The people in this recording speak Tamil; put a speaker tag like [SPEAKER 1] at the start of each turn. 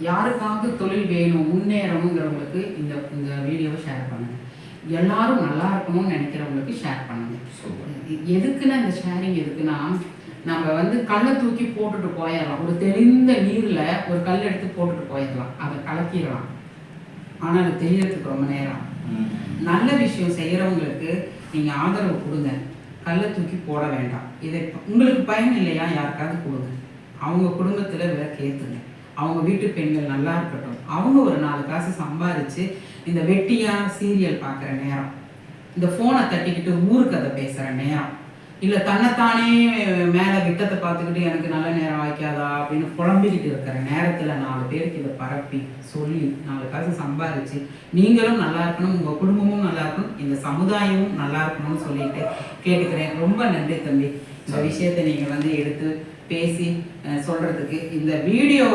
[SPEAKER 1] யாருக்காவது தொழில் வேணும் முன்னேறணுங்கிறவங்களுக்கு இந்த இந்த வீடியோவை ஷேர் பண்ணுங்க. எல்லாரும் நல்லா இருக்கணும்னு நினைக்கிறவங்களுக்கு ஷேர் பண்ணுங்க.
[SPEAKER 2] சூப்பர்
[SPEAKER 1] எ- எதுக்குன்னா இந்த ஷேரிங் எதுக்குன்னா நம்ம வந்து கல்லை தூக்கி போட்டுட்டு போயிடலாம். ஒரு தெளிந்த நீர்ல ஒரு கல் எடுத்து போட்டுட்டு போயிடலாம். அதை கலக்கிடலாம். ஆனால் அது தெரியறதுக்கு ரொம்ப நேரம். நல்ல விஷயம் செய்யறவங்களுக்கு நீங்க ஆதரவு கொடுங்க. கல்லை தூக்கி போட வேண்டாம். இதை உங்களுக்கு பயன் இல்லையா? யாருக்காவது கொடுங்க. அவங்க குடும்பத்துல விளக்கு ஏத்துங்க. அவங்க வீட்டு பெண்கள் நல்லா இருக்கட்டும். அவங்க ஒரு நாலு காசு சம்பாதிச்சு இந்த வெட்டியா சீரியல் பார்க்குற நேரம். இந்த ஃபோனை தட்டிக்கிட்டு ஊரு கதை பேசுற நேரம். இல்லை தன்னைத்தானே மேலே விட்டத்தை பார்த்துக்கிட்டு எனக்கு நல்ல நேரம் வாய்க்காதா அப்படின்னு புலம்பிக்கிட்டு இருக்கிற நேரத்தில் நாலு பேருக்கு இதை பரப்பி சொல்லி நாலு காசு சம்பாரிச்சு நீங்களும் நல்லா இருக்கணும் உங்கள் குடும்பமும் நல்லா இருக்கணும் இந்த சமுதாயமும் நல்லா இருக்கணும்னு சொல்லிட்டு கேட்டுக்கிறேன். ரொம்ப நன்றி தம்பி. இந்த விஷயத்தை நீங்கள் வந்து எடுத்து பேசி சொல்கிறதுக்கு இந்த வீடியோ